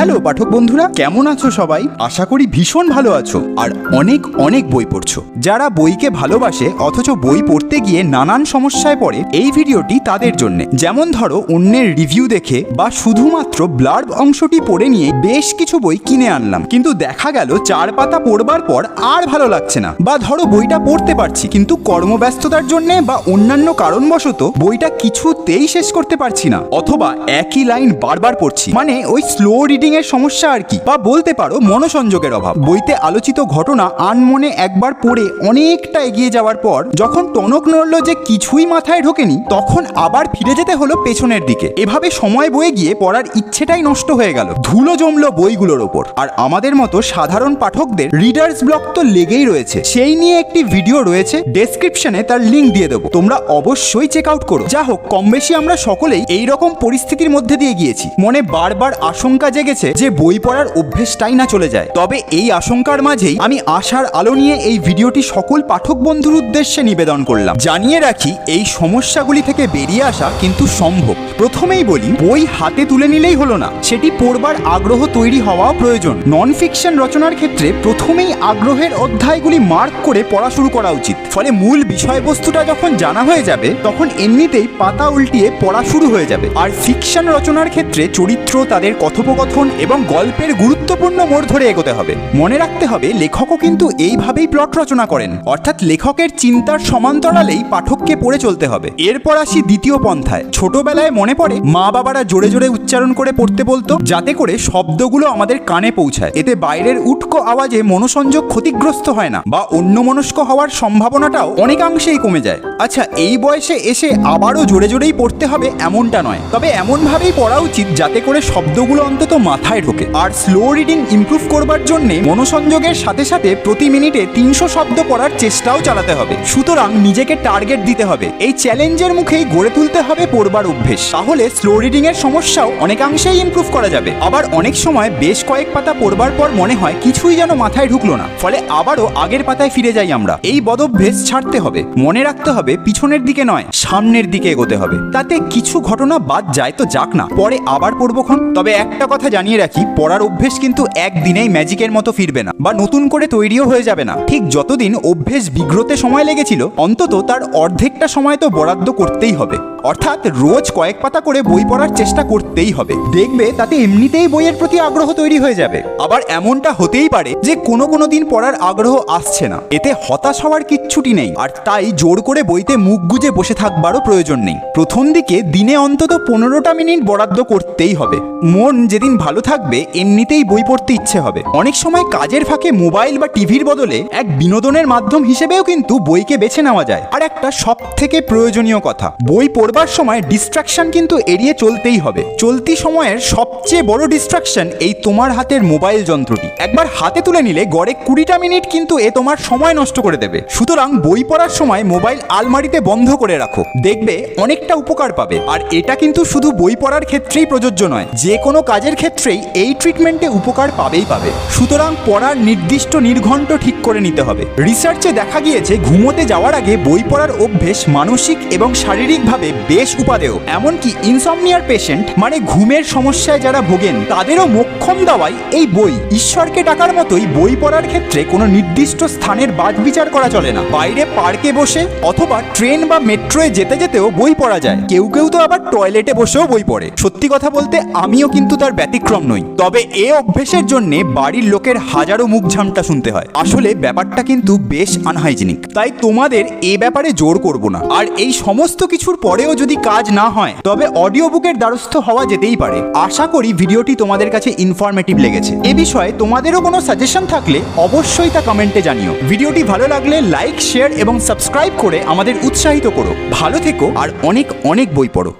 Hello, পাঠক বন্ধুরা, কেমন আছো সবাই? আশা করি ভীষণ ভালো আছো আর অনেক অনেক বই পড়ছো। যারা বইকে ভালোবাসে, অথচ বই পড়তে গিয়ে নানান সমস্যায় পড়ে, এই ভিডিওটি তাদের জন্য। যেমন ধরো, অন্যের রিভিউ দেখে বা শুধুমাত্র ব্লার্ব অংশটি পড়ে নিয়ে বেশ কিছু বই কিনে আনলাম। কিন্তু দেখা গেল, চার পাতা পড়বার পর আর ভালো লাগছে না। বা ধরো, বইটা পড়তে পারছি, কিন্তু কর্মব্যস্ততার জন্যে বা অন্যান্য কারণবশত বইটা কিছুতেই শেষ করতে পারছি না। অথবা একই লাইন বারবার পড়ছি। মানে ওই স্লো রিডিং এর সমস্যা আর কি? বা বলতে পারো মনোসংযোগের অভাব। বইতে আলোচিত ঘটনা আনমনে একবার পড়ে অনেকটা এগিয়ে যাওয়ার পর যখন টনক নড়ল যে কিছুই মাথায় ঢোকেনি, তখন আবার ফিরে যেতে হলো পেছনের দিকে। এভাবে সময় বয়ে গিয়ে পড়ার ইচ্ছেটাই নষ্ট হয়ে গেল। ধুলো জমলো বইগুলোর ওপর। আর আমাদের মতো সাধারণ পাঠকদের রিডার্স ব্লক তো লেগেই রয়েছে। সেই নিয়ে একটি ভিডিও রয়েছে ডেসক্রিপশনে তার লিঙ্ক দিয়ে দেবো। তোমরা অবশ্যই চেক আউট করো। যা হোক কম বেশি আমরা সকলেই এইরকম পরিস্থিতির মধ্যে দিয়ে গিয়েছি। মনে বারবার আশঙ্কা জেগেছে যে বই পড়ার অভ্যেসটাই না চলে যায়। তবে এই আশঙ্কার মাঝেই আমি আশার আলো নিয়ে এই ভিডিওটি সকল পাঠক বন্ধুর উদ্দেশ্যে নিবেদন করলাম। জানিয়ে রাখি, এই সমস্যাগুলি থেকে বেরিয়ে আসা কিন্তু সম্ভব। প্রথমেই বলি, বই হাতে তুলে নিলেই হলো না। সেটি পড়বার আগ্রহ তৈরি হওয়াও প্রয়োজন। নন ফিকশন রচনার ক্ষেত্রে প্রথমেই আগ্রহের অধ্যায়গুলি মার্ক করে পড়া শুরু করা উচিত। ফলে মূল বিষয়বস্তুটা যখন জানা হয়ে যাবে, তখন এমনিতেই পাতা উল্টিয়ে পড়া শুরু হয়ে যাবে। আর ফিকশন রচনার ক্ষেত্রে চরিত্র তাদের কথোপকথন এবং গল্পের গুরুত্বপূর্ণ মোড় ধরে এগোতে হবে। মনে রাখতে হবে, লেখকও কিন্তু এইভাবেই প্লট রচনা করেন। অর্থাৎ লেখকের চিন্তার সমান্তরালেই পাঠককে পড়ে চলতে হবে। এরপর আসি দ্বিতীয় পন্থায়। ছোটবেলায় মনে পড়ে, মা বাবারা জোরে জোরে উচ্চারণ করে পড়তে বলতো, যাতে করে শব্দগুলো আমাদের কানে পৌঁছায়। এতে বাইরের উটকো আওয়াজে মনোসংযোগ ক্ষতিগ্রস্ত হয় না, বা অন্যমনস্ক হওয়ার সম্ভাবনাটাও অনেকাংশেই কমে যায়। আচ্ছা এই বয়সে এসে আবারও জোরে জোরেই পড়তে হবে এমনটা নয়। তবে এমনভাবেই পড়া উচিত, যাতে করে শব্দগুলো অন্তত মাথায় ঢোকে। আর স্লো রিডিং ইমপ্রুভ করবার জন্যে মনোসংযোগের সাথে সাথে প্রতি মিনিটে তিনশো শব্দ পড়ার চেষ্টাও চালাতে হবে। সুতরাং নিজেকে টার্গেট দিতে হবে। এই চ্যালেঞ্জের মুখেই গড়ে তুলতে হবে পড়বার অভ্যেস। তাহলে স্লো রিডিং এর সমস্যাও অনেকাংশেই ইমপ্রুভ করা যাবে। আবার অনেক সময় বেশ কয়েক পাতা পড়বার পর মনে হয় কিছুই যেন মাথায় ঢুকলো না। ফলে আবারও আগের পাতায় ফিরে যাই আমরা। এই বদভ্যেস ছাড়তে হবে। মনে রাখতে হবে পিছনের দিকে নয়, সামনের দিকে এগোতে হবে। তাতে কিছু ঘটনা বাদ যায় তো যাক না। পরে আবার পড়বক্ষণ তবে একটা কথা জানিয়ে রাখি, পড়ার অভ্যেস কিন্তু একদিনেই ম্যাজিকের মতো ফিরবে না বা নতুন করে তৈরিও হয়ে যাবে না। ঠিক যতদিন অভ্যেস বিগ্রতে সময় লেগেছিল, অন্তত তার অর্ধেকটা সময় তো বরাদ্দ করতেই হবে। অর্থাৎ রোজ কয়েক পাতা করে বই পড়ার চেষ্টা করতেই হবে। দেখবে তাতে এমনিতেই বইয়ের প্রতি আগ্রহ তৈরি হয়ে যাবে। আবার এমনটা হতেই পারে যে কোনো কোনো দিন পড়ার আগ্রহ আসছে না। এতে হতাশ হওয়ার কিচ্ছুটি নেই। আর তাই জোর করে বইতে মুখ গুজে বসে থাকবারও প্রয়োজন নেই। প্রথম দিকে দিনে অন্তত পনেরোটা মিনিট বরাদ্দ করতেই হবে। মন যেদিন ভালো থাকবে, এমনিতেই বই পড়তে ইচ্ছে হবে। অনেক সময় কাজের ফাঁকে মোবাইল বা টিভির বদলে এক বিনোদনের মাধ্যম হিসেবেও কিন্তু বইকে বেছে নেওয়া যায়। আর একটা সব থেকে প্রয়োজনীয় কথা, বই পড়বার সময় ডিস্ট্রাকশন কিন্তু এড়িয়ে চলতেই হবে। চলতি সময়ের সবচেয়ে বড় ডিস্ট্রাকশন এই তোমার হাতের মোবাইল যন্ত্রটি। একবার হাতে তুলে নিলে গড়ে কুড়িটা মিনিট কিন্তু এ তোমার সময় নষ্ট করে দেবে। সুতরাং বই পড়ার সময় মোবাইল আলমারিতে বন্ধ করে রাখো। দেখবে অনেকটা উপকার পাবে। আর এটা কিন্তু শুধু বই পড়ার ক্ষেত্রেই প্রযোজ্য নয়, যে কোনো কাজের ক্ষেত্রেই এই ট্রিটমেন্টে উপকার পাবেই পাবে। সুতরাং পড়ার নির্দিষ্ট নির্ঘণ্ট ঠিক করে নিতে হবে। রিসার্চে দেখা গিয়েছে, ঘুমোতে যাওয়ার আগে বই পড়ার অভ্যেস মানসিক এবং শারীরিকভাবে বেশ উপাদেয়। এমনকি ইনসমনিয়ার পেশেন্ট মানে ঘুমের সমস্যায় যারা ভোগেন, তাদেরও মোক্ষম দেওয়াই এই বই। ঈশ্বরকে ডাকার মতোই বই পড়ার ক্ষেত্রে কোনো নির্দিষ্ট স্থানের বাদ বিচার করা চলে না। বাইরে পার্কে বসে অথবা ট্রেন বা মেট্রোয় যেতে যেতেও বই পড়া যায়। কেউ কেউ তো আবার টয়লেটে বসেও বই পড়ে। সত্যি কথা বলতে, আমিও কিন্তু তার ব্যতিক্রম নই। তবে এ অভ্যেসের জন্য বাড়ির লোকের হাজারো মুখ ঝামটা শুনতে হয়। আসলে ব্যাপারটা কিন্তু বেশ আনহাইজিনিক তাই তোমাদের এ ব্যাপারে জোর করব না। আর এই সমস্ত কিছুর পরেও যদি কাজ না হয়, তবে অডিও বুকের দ্বারস্থ হওয়া যেতেই পারে। আশা করি ভিডিওটি তোমাদের কাছে ইনফরমেটিভ লেগেছে। এ বিষয়ে তোমাদেরও কোনো সাজেশন থাকলে অবশ্যই তা কমেন্টে জানিও। ভিডিওটি ভালো লাগলে লাইক শেয়ার এবং সাবস্ক্রাইব করে আমাদের উৎসাহিত করো। ভালো থেকো আর অনেক অনেক বই পড়ো।